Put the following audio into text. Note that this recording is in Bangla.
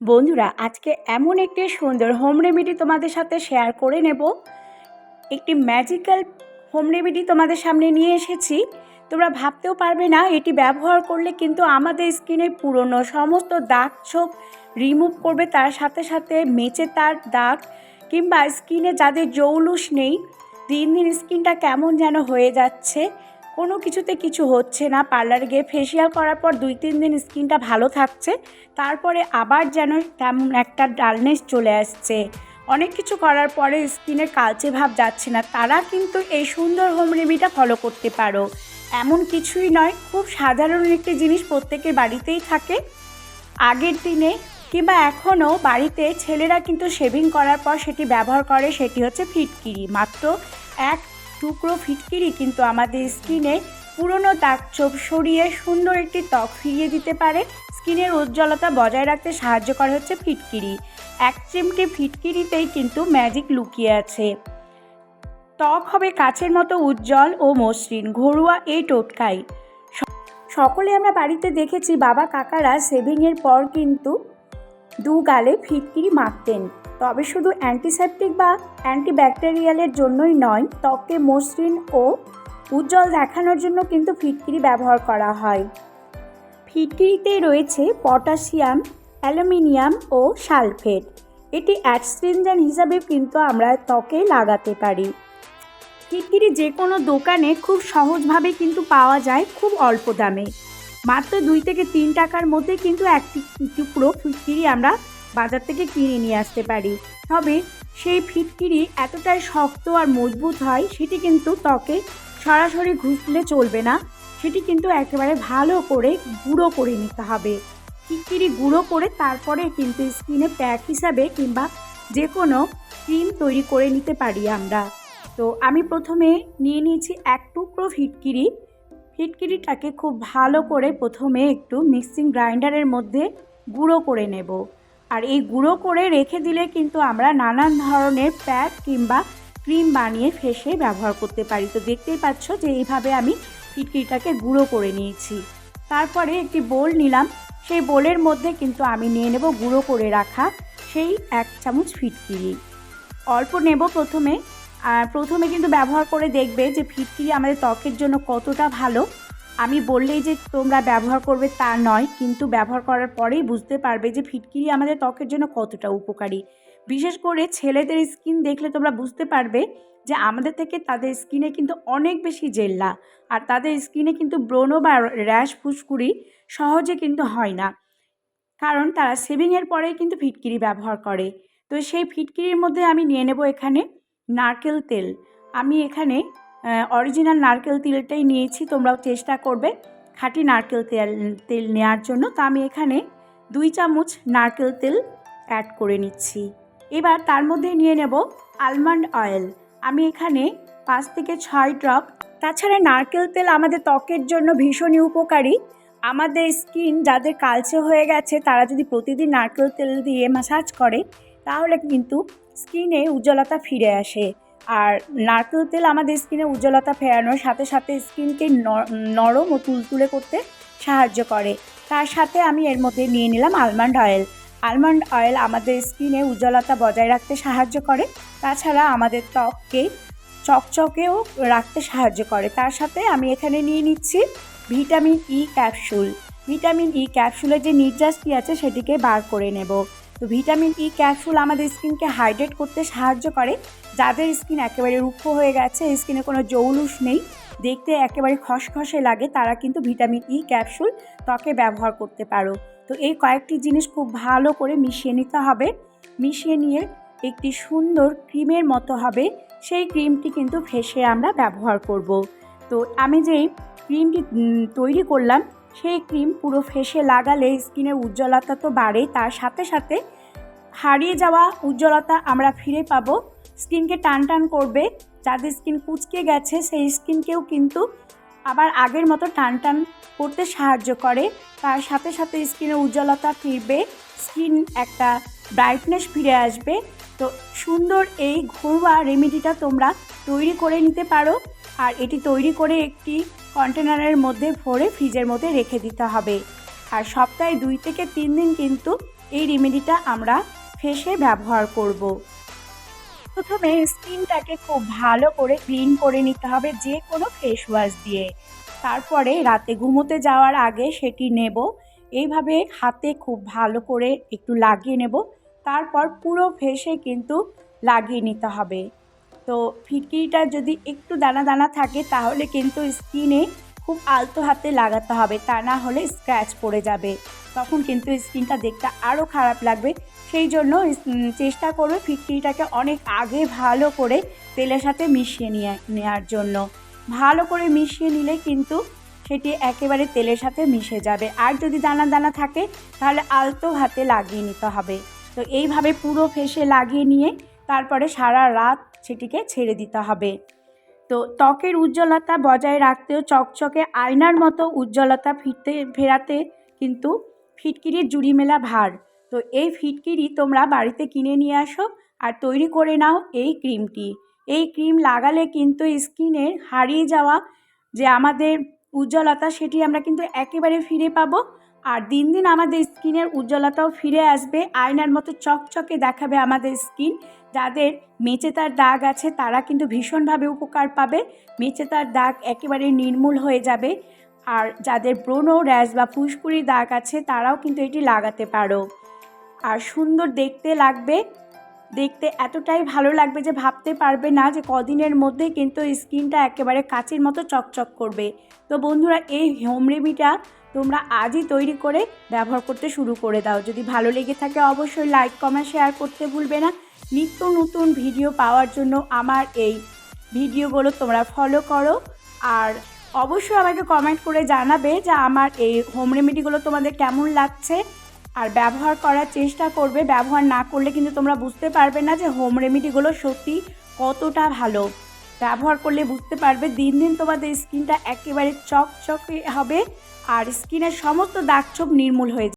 বন্ধুরা, আজকে এমন একটি সুন্দর হোম রেমেডি তোমাদের সাথে শেয়ার করে নেব। একটি ম্যাজিক্যাল হোম রেমেডি তোমাদের সামনে নিয়ে এসেছি। তোমরা ভাবতেও পারবে না, এটি ব্যবহার করলে কিন্তু আমাদের স্কিনে পুরনো সমস্ত দাগ ছোপ রিমুভ করবে, তার সাথে সাথে মেচে তার দাগ কিংবা স্কিনে যাদের জৌলুস নেই, দিন দিন স্কিনটা কেমন যেন হয়ে যাচ্ছে। কোনো কিছুতে কিছু হচ্ছে না। পার্লারে গিয়ে ফেসিয়াল করার পর দুই, তিন দিন স্কিনটা ভালো থাকছে। তারপরে আবার যেন তেমন একটা ডালনেস চলে আসছে। অনেক কিছু করার পরে স্কিনের কালচে ভাব যাচ্ছে না। তারা কিন্তু এই সুন্দর হোম রেমিটা ফলো করতে পারো। এমন কিছুই নয়, খুব সাধারণ একটি জিনিস প্রত্যেকের বাড়িতেই থাকে। আগের দিনে কিংবা এখনও বাড়িতে ছেলেরা কিন্তু শেভিং করার পর সেটি ব্যবহার করে, সেটি হচ্ছে ফিটকিরি। মাত্র এক টুকরো ফিটকিরি কিন্তু আমাদের স্কিনে পুরনো দাগ চোপ সরিয়ে সুন্দর একটি ত্বক ফিরিয়ে দিতে পারে। স্কিনের উজ্জ্বলতা বজায় রাখতে সাহায্য করে হচ্ছে ফিটকিরি। এক চিমটি ফিটকিরিতেই কিন্তু ম্যাজিক লুকিয়ে আছে। ত্বক হবে কাছের মতো উজ্জ্বল ও মসৃণ, ঘরোয়া এই টোটকাই। সকলে আমরা বাড়িতে দেখেছি বাবা কাকারা সেভিংয়ের পর কিন্তু দু গালে ফিটকিরি মাখতেন। তবে শুধু অ্যান্টিসেপটিক বা অ্যান্টিব্যাকটেরিয়ালের জন্যই নয়, ত্বককে মসৃণ ও উজ্জ্বল দেখানোর জন্য কিন্তু ফিটকিরি ব্যবহার করা হয়। ফিটকিরিতে রয়েছে পটাশিয়াম, অ্যালুমিনিয়াম ও সালফেট। এটি অ্যাডস্ট্রিনজেন হিসাবে কিন্তু আমরা ত্বকে লাগাতে পারি। ফিটকিরি যে কোনো দোকানে খুব সহজভাবে কিন্তু পাওয়া যায় খুব অল্প দামে। মাত্র দুই থেকে তিন টাকার মধ্যে কিন্তু একটি টুকরো ফিটকিরি আমরা বাজার থেকে কিনে নিয়ে আসতে পারি। তবে সেই ফিটকিরি এতটাই শক্ত আর মজবুত হয়, সেটি কিন্তু ত্বকে সরাসরি ঘুষলে চলবে না। সেটি কিন্তু একেবারে ভালো করে গুঁড়ো করে নিতে হবে। ফিটকিরি গুঁড়ো করে তারপরে কিন্তু স্কিনে প্যাক হিসাবে কিংবা যে কোনো ক্রিম তৈরি করে নিতে পারি আমরা। তো আমি প্রথমে নিয়ে নিয়েছি এক টুকরো ফিটকিরি। ফিটকিরিটাকে খুব ভালো করে প্রথমে একটু মিক্সিং গ্রাইন্ডারের মধ্যে গুঁড়ো করে নেব। আর এই গুঁড়ো করে রেখে দিলে কিন্তু আমরা নানান ধরনের প্যাক কিংবা ক্রিম বানিয়ে ফেসে ব্যবহার করতে পারি। তো দেখতেই পাচ্ছ যে এইভাবে আমি ফিটকিরিটাকে গুঁড়ো করে নিয়েছি। তারপরে একটি বোল নিলাম। সেই বোলের মধ্যে কিন্তু আমি নিয়ে নেব গুঁড়ো করে রাখা সেই এক চামচ ফিটকিরি। অল্প নেব প্রথমে। আর প্রথমে কিন্তু ব্যবহার করে দেখবে যে ফিটকিরি আমাদের ত্বকের জন্য কতটা ভালো। আমি বললেই যে তোমরা ব্যবহার করবে তা নয়, কিন্তু ব্যবহার করার পরেই বুঝতে পারবে যে ফিটকিরি আমাদের ত্বকের জন্য কতটা উপকারী। বিশেষ করে ছেলেদের স্কিন দেখলে তোমরা বুঝতে পারবে যে আমাদের থেকে তাদের স্কিনে কিন্তু অনেক বেশি জেল্লা, আর তাদের স্কিনে কিন্তু ব্রণ বা র্যাশ ফুসকুড়ি সহজে কিন্তু হয় না, কারণ তারা সেভিংয়ের পরেই কিন্তু ফিটকিরি ব্যবহার করে। তো সেই ফিটকিরির মধ্যে আমি নিয়ে নেব এখানে নারকেল তেল। আমি এখানে অরিজিনাল নারকেল তেলটাই নিয়েছি, তোমরাও চেষ্টা করবে খাঁটি নারকেল তেল তেল নেওয়ার জন্য। তো আমি এখানে দুই চামচ নারকেল তেল অ্যাড করে নিচ্ছি। এবার তার মধ্যে নিয়ে নেব আলমন্ড অয়েল আমি এখানে পাঁচ থেকে ছয় ড্রপ তাছাড়া নারকেল তেল আমাদের ত্বকের জন্য ভীষণই উপকারী। আমাদের স্কিন যাদের কালচে হয়ে গেছে, তারা যদি প্রতিদিন নারকেল তেল দিয়ে ম্যাসাজ করে, তাহলে কিন্তু স্কিনে উজ্জ্বলতা ফিরে আসে। আর নারকেল তেল আমাদের স্কিনে উজ্জ্বলতা ফেরানোর সাথে সাথে স্কিনকে নরম ও তুলতুলে করতে সাহায্য করে। তার সাথে আমি এর মধ্যে নিয়ে নিলাম আলমন্ড অয়েল আলমন্ড অয়েল আমাদের স্কিনে উজ্জ্বলতা বজায় রাখতে সাহায্য করে। তাছাড়া আমাদের ত্বককে চকচকেও রাখতে সাহায্য করে। তার সাথে আমি এখানে নিয়ে নিচ্ছি vitamin E capsule vitamin E ক্যাপসুলের যে নির্যাসটি আছে সেটিকে বার করে নেব। তো ভিটামিন ই ক্যাপসুল আমাদের স্কিনকে হাইড্রেট করতে সাহায্য করে। যাদের স্কিন একেবারে রুক্ষ হয়ে গেছে স্কিনে কোনো জৌলুস নেই। দেখতে একেবারে খসখসে লাগে, তারা কিন্তু ভিটামিন ই ক্যাপসুল ত্বকে ব্যবহার করতে পারো। তো এই কয়েকটি জিনিস খুব ভালো করে মিশিয়ে নিতে হবে। মিশিয়ে নিয়ে একটি সুন্দর ক্রিমের মতো হবে। সেই ক্রিমটি কিন্তু ফেসে আমরা ব্যবহার করব। তো আমি যেই ক্রিমটি তৈরি করলাম, সেই ক্রিম পুরো ফেসে লাগালে স্কিনের উজ্জ্বলতা তো বাড়ে। তার সাথে সাথে হারিয়ে যাওয়া উজ্জ্বলতা আমরা ফিরে পাবো। স্কিনকে টান টান করবে, যাদের স্কিন কুচকে গেছে, সেই স্কিনকেও কিন্তু আবার আগের মতো টান টান করতে সাহায্য করে। তার সাথে সাথে স্কিনের উজ্জ্বলতা ফিরবে, স্কিন একটা ব্রাইটনেস ফিরে আসবে। তো সুন্দর এই ঘরোয়া রেমেডিটা তোমরা তৈরি করে নিতে পারো। আর এটি তৈরি করে একটি কন্টেনারের মধ্যে ভরে ফ্রিজের মধ্যে রেখে দিতে হবে। আর সপ্তাহে দুই থেকে তিন দিন কিন্তু এই রেমেডিটা আমরা ফেসে ব্যবহার করব। প্রথমে স্কিনটাকে খুব ভালো করে ক্লিন করে নিতে হবে যে কোনো ফেস ওয়াশ দিয়ে। তারপরে রাতে ঘুমোতে যাওয়ার আগে সেটি নেব। এইভাবে হাতে খুব ভালো করে একটু লাগিয়ে নেব। তারপর পুরো ফেসে কিন্তু লাগিয়ে নিতে হবে। তো ফিটকিরিটা যদি একটু দানা দানা থাকে তাহলে কিন্তু স্কিনে খুব আলতো হাতে লাগাতে হবে। তা না হলে স্ক্র্যাচ পড়ে যাবে। তখন কিন্তু স্কিনটা দেখতে আরও খারাপ লাগবে। সেই জন্য চেষ্টা করবে ফিটকিরিটাকে অনেক আগে ভালো করে তেলের সাথে মিশিয়ে নিয়ে নেওয়ার জন্য। ভালো করে মিশিয়ে নিলে কিন্তু সেটি একেবারে তেলের সাথে মিশে যাবে। আর যদি দানা দানা থাকে, তাহলে আলতো হাতে লাগিয়ে নিতে হবে। তো এইভাবে পুরো ফেসে লাগিয়ে নিয়ে তারপরে সারা রাত সেটিকে ছেড়ে দিতে হবে। তো ত্বকের উজ্জ্বলতা বজায় রাখতেও চকচকে আয়নার মতো উজ্জ্বলতা ফিরতে, ফেরাতে কিন্তু ফিটকিরির জুড়ি মেলা ভার। তো এই ফিটকিরি তোমরা বাড়িতে কিনে নিয়ে আসো আর তৈরি করে নাও এই ক্রিমটি। এই ক্রিম লাগালে কিন্তু স্কিনের হারিয়ে যাওয়া যে আমাদের উজ্জ্বলতা সেটি আমরা কিন্তু একেবারে ফিরে পাবো। আর দিন দিন আমাদের স্কিনের উজ্জ্বলতাও ফিরে আসবে। আয়নার মতো চকচকে দেখাবে আমাদের স্কিন। যাদের মেচেতার দাগ আছে তারা কিন্তু ভীষণভাবে উপকার পাবে। মেচেতার দাগ একেবারে নির্মূল হয়ে যাবে। আর যাদের ব্রণ র্যাশ বা ফুসকুড়ি দাগ আছে, তারাও কিন্তু এটি লাগাতে পারো। আর সুন্দর দেখতে লাগবে, দেখতে এতটাই ভালো লাগবে যে ভাবতে পারবে না যে কদিনের মধ্যে কিন্তু স্কিনটা একেবারে কাচের মতো চকচক করবে। তো বন্ধুরা, এই হোম রেমিটা তোমরা আজই তৈরি করে ব্যবহার করতে শুরু করে দাও। যদি ভালো লেগে থাকে, অবশ্যই লাইক, কমেন্ট, শেয়ার করতে ভুলবে না। নিত্য নতুন ভিডিও পাওয়ার জন্য আমার এই ভিডিওগুলো তোমরা ফলো করো। আর অবশ্যই আমাকে কমেন্ট করে জানাবে যে আমার এই হোম রেমেডিগুলো তোমাদের কেমন লাগছে। আর ব্যবহার করার চেষ্টা করবে, ব্যবহার না করলে কিন্তু তোমরা বুঝতে পারবে না যে হোম রেমেডিগুলো সত্যি কতটা ভালো। ব্যবহার করলে বুঝতে পারবে, দিন দিন তোমাদের স্কিনটা একেবারে চকচকে হবে, আর স্কিনের সমস্ত দাগ ছোপ নির্মূল হয়ে